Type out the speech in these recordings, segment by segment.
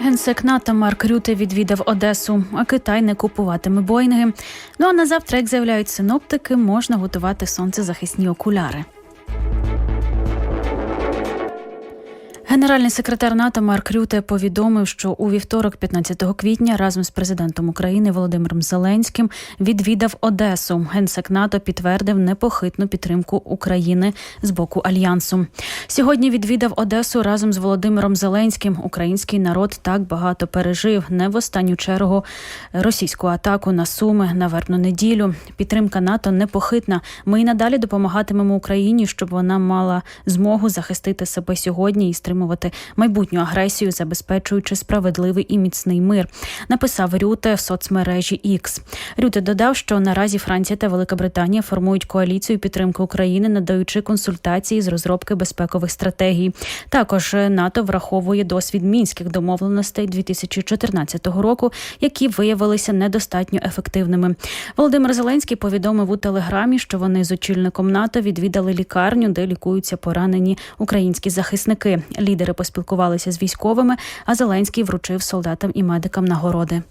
Генсек НАТО Марк Рюте відвідав Одесу, а Китай не купуватиме Боїнги. Ну а на завтра, як заявляють синоптики, можна готувати сонцезахисні окуляри. Генеральний секретар НАТО Марк Рюте повідомив, що у вівторок, 15 квітня, разом з президентом України Володимиром Зеленським відвідав Одесу. Генсек НАТО підтвердив непохитну підтримку України з боку альянсу. Сьогодні відвідав Одесу разом з Володимиром Зеленським. Український народ так багато пережив не в останню чергу російську атаку на Суми на вербну неділю. Підтримка НАТО непохитна. Ми й надалі допомагатимемо Україні, щоб вона мала змогу захистити себе сьогодні і стримувати майбутню агресію, забезпечуючи справедливий і міцний мир. Написав Рюте в соцмережі X. Рюте додав, що наразі Франція та Велика Британія формують коаліцію підтримки України, надаючи консультації з розробки безпекових стратегій. Також НАТО враховує досвід мінських домовленостей 2014 року, які виявилися недостатньо ефективними. Володимир Зеленський повідомив у телеграмі, що вони з очільником НАТО відвідали лікарню, де лікуються поранені українські захисники. Лідери поспілкувалися з військовими, а Зеленський вручив солдатам і медикам нагороди.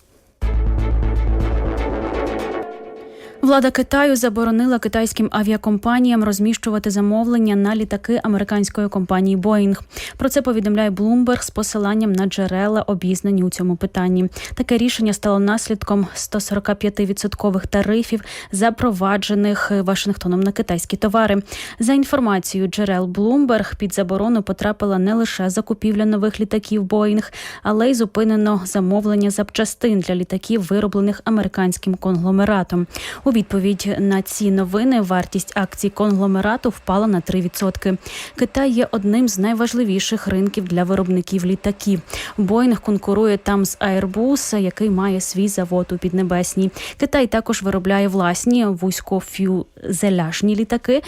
Влада Китаю заборонила китайським авіакомпаніям розміщувати замовлення на літаки американської компанії Боїнг. Про це повідомляє Bloomberg з посиланням на джерела, обізнані у цьому питанні. Таке рішення стало наслідком 145% тарифів, запроваджених Вашингтоном на китайські товари. За інформацією джерел Bloomberg, під заборону потрапила не лише закупівля нових літаків Боїнг, але й зупинено замовлення запчастин для літаків, вироблених американським конгломератом. У відповідь на ці новини вартість акцій конгломерату впала на 3%. Китай є одним з найважливіших ринків для виробників літаків. Боїнг конкурує там з Airbus, який має свій завод у Піднебесній. Китай також виробляє власні вузькофюзеляжні літаки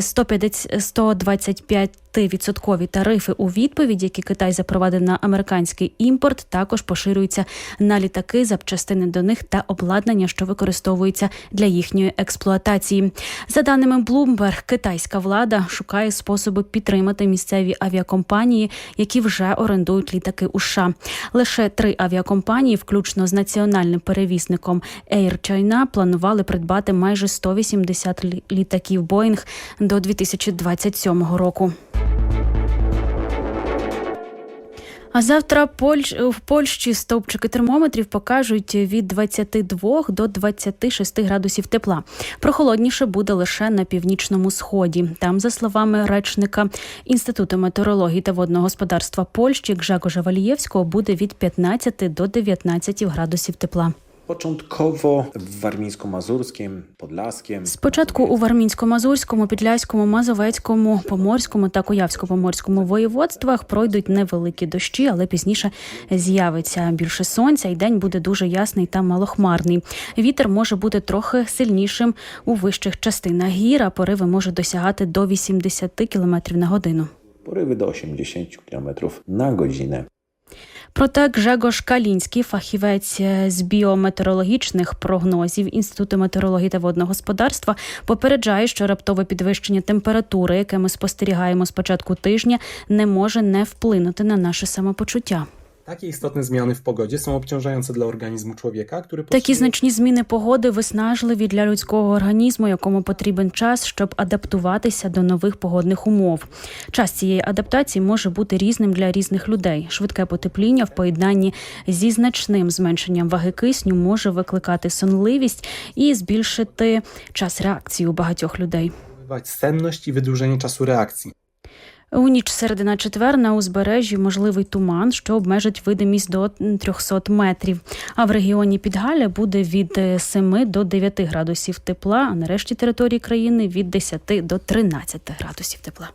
150, 125 Відсоткові тарифи у відповідь, які Китай запровадив на американський імпорт, також поширюються на літаки, запчастини до них та обладнання, що використовується для їхньої експлуатації. За даними Bloomberg, китайська влада шукає способи підтримати місцеві авіакомпанії, які вже орендують літаки у США. Лише три авіакомпанії, включно з національним перевізником Air China, планували придбати майже 180 літаків Боїнг до 2027 року. А завтра Польщ... в Польщі стовпчики термометрів покажуть від 22 до 26 градусів тепла. Прохолодніше буде лише на північному сході. Там, за словами речника Інституту метеорології та водного господарства Польщі Гжакожа Валієвського, буде від 15 до 19 градусів тепла. Początkowo w warmińsko-mazurskim, podlaskiem. Спочатку у Вармінсько-Мазурському, Підляському, Мазовецькому, Поморському та Куявсько-Поморському воєводствах пройдуть невеликі дощі, але пізніше з'явиться більше сонця, і день буде дуже ясний та малохмарний. Вітер може бути трохи сильнішим у вищих частинах гір, а пориви можуть досягати до 80 км на годину. Porywy do 80 km na godzinę. Проте Гжегош Калінський, фахівець з біометеорологічних прогнозів Інституту метеорології та водного господарства, попереджає, що раптове підвищення температури, яке ми спостерігаємо з початку тижня, не може не вплинути на наше самопочуття. Takie istotne zmiany w pogodzie są obciążające dla organizmu człowieka, który Такі значні зміни погоди виснажливі для людського організму, якому потрібен час, щоб адаптуватися до нових погодних умов. Час цієї адаптації може бути різним для різних людей. Швидке потепління в поєднанні зі значним зменшенням ваги кисню може викликати сонливість і збільшити час реакції у багатьох людей. senność i wydłużenie czasu reakcji. У ніч середи на четвер на узбережжі можливий туман, що обмежить видимість до 300 метрів. А в регіоні Підгаля буде від 7 до 9 градусів тепла, а на решті території країни від 10 до 13 градусів тепла.